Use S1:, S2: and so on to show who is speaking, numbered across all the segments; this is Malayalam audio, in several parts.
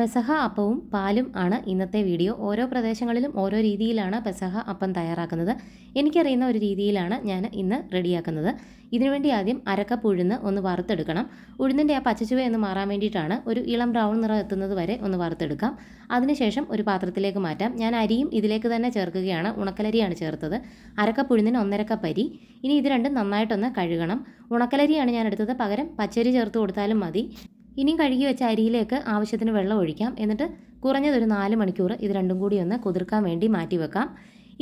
S1: പെസഹ അപ്പവും പാലും ആണ് ഇന്നത്തെ വീഡിയോ. ഓരോ പ്രദേശങ്ങളിലും ഓരോ രീതിയിലാണ് പെസഹ അപ്പം തയ്യാറാക്കുന്നത്. എനിക്കറിയുന്ന ഒരു രീതിയിലാണ് ഞാൻ ഇന്ന് റെഡിയാക്കുന്നത്. ഇതിനുവേണ്ടി ആദ്യം അരക്കപ്പ് ഉഴുന്ന് ഒന്ന് വറുത്തെടുക്കണം. ഉഴുന്നിന്റെ ആ പച്ചച്ചുവ ഒന്ന് മാറാൻ വേണ്ടിയിട്ടാണ് ഒരു ഇളം ബ്രൗൺ നിറം എത്തുന്നത് വരെ ഒന്ന് വറുത്തെടുക്കാം. അതിനുശേഷം ഒരു പാത്രത്തിലേക്ക് മാറ്റാം. ഞാൻ അരിയും ഇതിലേക്ക് തന്നെ ചേർക്കുകയാണ്. ഉണക്കലരിയാണ് ചേർത്തത്. അരക്കപ്പ് ഉഴുന്നിന് ഒന്നര കപ്പ് അരി ഇനി ഇത് രണ്ടും നന്നായിട്ടൊന്ന് കഴുകണം. ഉണക്കലരിയാണ് ഞാൻ എടുത്തത്. പകരം പച്ചരി ചേർത്ത് കൊടുത്താലും മതി. ഇനിയും കഴുകി വെച്ച അരിയിലേക്ക് ആവശ്യത്തിന് വെള്ളം ഒഴിക്കാം. എന്നിട്ട് കുറഞ്ഞതൊരു നാല് മണിക്കൂർ ഇത് രണ്ടും കൂടി ഒന്ന് കുതിർക്കാൻ വേണ്ടി മാറ്റി വെക്കാം.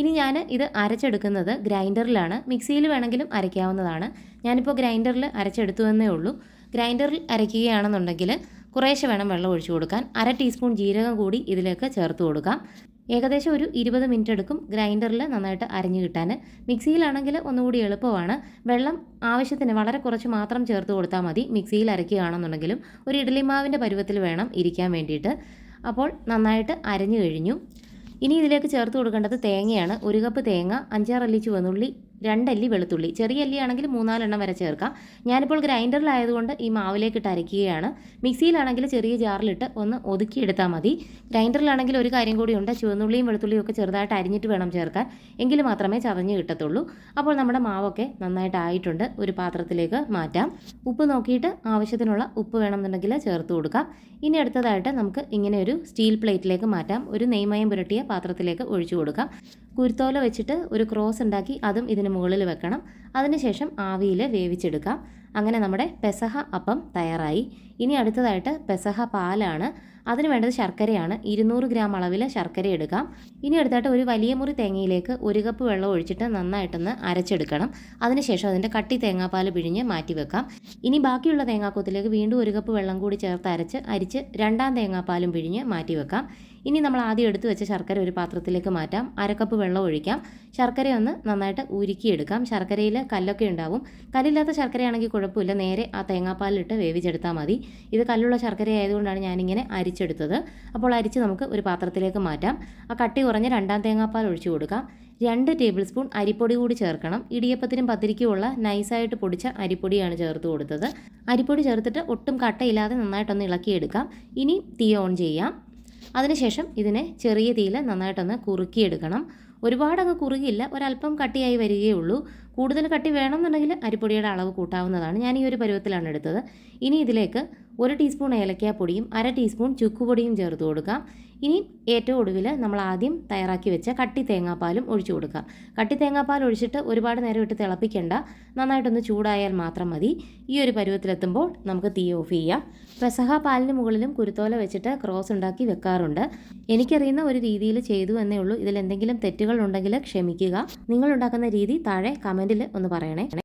S1: ഇനി ഞാൻ ഇത് അരച്ചെടുക്കുന്നത് ഗ്രൈൻഡറിലാണ്. മിക്സിയിൽ വേണമെങ്കിലും അരയ്ക്കാവുന്നതാണ്. ഞാനിപ്പോൾ ഗ്രൈൻഡറിൽ അരച്ചെടുത്തു എന്നേ ഉള്ളൂ. ഗ്രൈൻഡറിൽ അരയ്ക്കുകയാണെന്നുണ്ടെങ്കിൽ കുറേശ്ശെ വേണം വെള്ളം ഒഴിച്ചു കൊടുക്കാൻ. അര ടീസ്പൂൺ ജീരകം കൂടി ഇതിലേക്ക് ചേർത്ത് കൊടുക്കാം. ഏകദേശം ഒരു ഇരുപത് മിനിറ്റ് എടുക്കും ഗ്രൈൻഡറിൽ നന്നായിട്ട് അരിഞ്ഞു കിട്ടാൻ. മിക്സിയിലാണെങ്കിൽ ഒന്നുകൂടി എളുപ്പമാണ്. വെള്ളം ആവശ്യത്തിന് വളരെ കുറച്ച് മാത്രം ചേർത്ത് കൊടുത്താൽ മതി. മിക്സിയിൽ അരയ്ക്കുകയാണെന്നുണ്ടെങ്കിലും ഒരു ഇഡ്ഡലി മാവിന്റെ പരുവത്തിൽ വേണം ഇരിക്കാൻ വേണ്ടിയിട്ട്. അപ്പോൾ നന്നായിട്ട് അരഞ്ഞു കഴിഞ്ഞു. ഇനി ഇതിലേക്ക് ചേർത്ത് കൊടുക്കേണ്ടത് തേങ്ങയാണ്. ഒരു കപ്പ് തേങ്ങ അഞ്ചാറ് അല്ലി ചുവന്നുള്ളി രണ്ടല്ലി വെളുത്തുള്ളി. ചെറിയ അല്ലി ആണെങ്കിൽ മൂന്നാലെണ്ണം വരെ ചേർക്കാം. ഞാനിപ്പോൾ ഗ്രൈൻഡറിലായതുകൊണ്ട് ഈ മാവിലേക്ക് ഇട്ട് അരയ്ക്കുകയാണ് മിക്സിയിലാണെങ്കിൽ ചെറിയ ജാറിലിട്ട് ഒന്ന് ഒതുക്കിയെടുത്താൽ മതി. ഗ്രൈൻഡറിലാണെങ്കിൽ ഒരു കാര്യം കൂടിയുണ്ട് ചുവന്നുള്ളിയും വെളുത്തുള്ളിയും ഒക്കെ ചെറുതായിട്ട് അരിഞ്ഞിട്ട് വേണം ചേർക്കാൻ. എങ്കിൽ മാത്രമേ ചതഞ്ഞ് കിട്ടത്തുള്ളൂ. അപ്പോൾ നമ്മുടെ മാവൊക്കെ നന്നായിട്ട് ആയിട്ടുണ്ട് ഒരു പാത്രത്തിലേക്ക് മാറ്റാം. ഉപ്പ് നോക്കിയിട്ട് ആവശ്യത്തിനുള്ള ഉപ്പ് വേണമെന്നുണ്ടെങ്കിൽ ചേർത്ത് കൊടുക്കാം. ഇനി അടുത്തതായിട്ട് നമുക്ക് ഇങ്ങനെ ഒരു സ്റ്റീൽ പ്ലേറ്റിലേക്ക് മാറ്റാം. ഒരു നെയ്മയം പുരട്ടിയ പാത്രത്തിലേക്ക് ഒഴിച്ചു കൊടുക്കാം. കുരുത്തോല വെച്ചിട്ട് ഒരു ക്രോസ് ഉണ്ടാക്കി അതും ഇതിന് മുകളിൽ വെക്കണം. അതിനുശേഷം ആവിയിൽ വേവിച്ചെടുക്കാം. അങ്ങനെ നമ്മുടെ പെസഹ അപ്പം തയ്യാറായി. ഇനി അടുത്തതായിട്ട് പെസഹ പാലാണ്. അതിന് വേണ്ടത് ശർക്കരയാണ്. ഇരുന്നൂറ് ഗ്രാം അളവിൽ ശർക്കര എടുക്കാം. ഇനി അടുത്തായിട്ട് ഒരു വലിയ മുറി തേങ്ങയിലേക്ക് ഒരു കപ്പ് വെള്ളം ഒഴിച്ചിട്ട് നന്നായിട്ടൊന്ന് അരച്ചെടുക്കണം. അതിനുശേഷം അതിന്റെ കട്ടി തേങ്ങാപ്പാൽ പിഴിഞ്ഞ് മാറ്റി വെക്കാം. ഇനി ബാക്കിയുള്ള തേങ്ങാക്കൂത്തിലേക്ക് വീണ്ടും ഒരു കപ്പ് വെള്ളം കൂടി ചേർത്ത് അരച്ച് അരിച്ച് രണ്ടാം തേങ്ങാപ്പാലും പിഴിഞ്ഞ് മാറ്റി വെക്കാം. ഇനി നമ്മൾ ആദ്യം എടുത്തു വെച്ച ശർക്കര ഒരു പാത്രത്തിലേക്ക് മാറ്റാം. അരക്കപ്പ് വെള്ളം ഒഴിക്കാം. ശർക്കര ഒന്ന് നന്നായിട്ട് ഉരുക്കിയെടുക്കാം. ശർക്കരയിൽ കല്ലൊക്കെ ഉണ്ടാവും. കല്ലില്ലാത്ത ശർക്കരയാണെങ്കിൽ കുഴപ്പമില്ല. നേരെ ആ തേങ്ങാപ്പാലിലിട്ട് വേവിച്ചെടുത്താൽ മതി. ഇത് കല്ലുള്ള ശർക്കര ആയതുകൊണ്ടാണ് ഞാനിങ്ങനെ അരിച്ചെടുത്തത്. അപ്പോൾ അരിച്ച് നമുക്ക് ഒരു പാത്രത്തിലേക്ക് മാറ്റാം. ആ കട്ടി കുറഞ്ഞ് രണ്ടാം തേങ്ങാപ്പാൽ ഒഴിച്ചു കൊടുക്കാം. രണ്ട് ടേബിൾ സ്പൂൺ അരിപ്പൊടി കൂടി ചേർക്കണം. ഇടിയപ്പത്തിനും പത്തിരിക്കുമുള്ള നൈസായിട്ട് പൊടിച്ച അരിപ്പൊടിയാണ് ചേർത്ത് കൊടുത്തത്. അരിപ്പൊടി ചേർത്തിട്ട് ഒട്ടും കട്ടയില്ലാതെ നന്നായിട്ടൊന്ന് ഇളക്കിയെടുക്കാം. ഇനി തീ ഓൺ ചെയ്യാം. അതിനുശേഷം ഇതിനെ ചെറിയ തീയിൽ നന്നായിട്ടൊന്ന് കുറുക്കിയെടുക്കണം. ഒരുപാട് അങ്ങ് കുറുകിയില്ല ഒരല്പം കട്ടിയായി വരികയേ ഉള്ളൂ. കൂടുതൽ കട്ടി വേണമെന്നുണ്ടെങ്കിൽ അരിപ്പൊടിയുടെ അളവ് കൂട്ടാവുന്നതാണ്. ഞാൻ ഈ ഒരു പരുവത്തിലാണ് എടുത്തത്. ഇനി ഇതിലേക്ക് ഒരു ടീസ്പൂൺ ഏലക്കാപ്പൊടിയും അര ടീസ്പൂൺ ചുക്കുപൊടിയും ചേർത്ത് കൊടുക്കുക. ഇനി ഏറ്റവും ഒടുവിൽ നമ്മൾ ആദ്യം തയ്യാറാക്കി വെച്ച കട്ടി തേങ്ങാപ്പാലും ഒഴിച്ചു കൊടുക്കുക. കട്ടി തേങ്ങാപ്പാൽ ഒഴിച്ചിട്ട് ഒരുപാട് നേരം ഇട്ട് തിളപ്പിക്കേണ്ട. നന്നായിട്ടൊന്ന് ചൂടായാൽ മാത്രം മതി. ഈ ഒരു പരുവത്തിലെത്തുമ്പോൾ നമുക്ക് തീ ഓഫ് ചെയ്യാം. പ്രസഹ പാലിന് മുകളിലും കുരുത്തോല വെച്ചിട്ട് ക്രോസ് ഉണ്ടാക്കി വെക്കാറുണ്ട്. എനിക്കറിയുന്ന ഒരു രീതിയിൽ ചെയ്തു എന്നേ ഉള്ളൂ. ഇതിൽ എന്തെങ്കിലും തെറ്റുകൾ ഉണ്ടെങ്കിൽ ക്ഷമിക്കുക. നിങ്ങൾ ഉണ്ടാക്കുന്ന രീതി താഴെ കമന്റിൽ ഒന്ന് പറയണേ.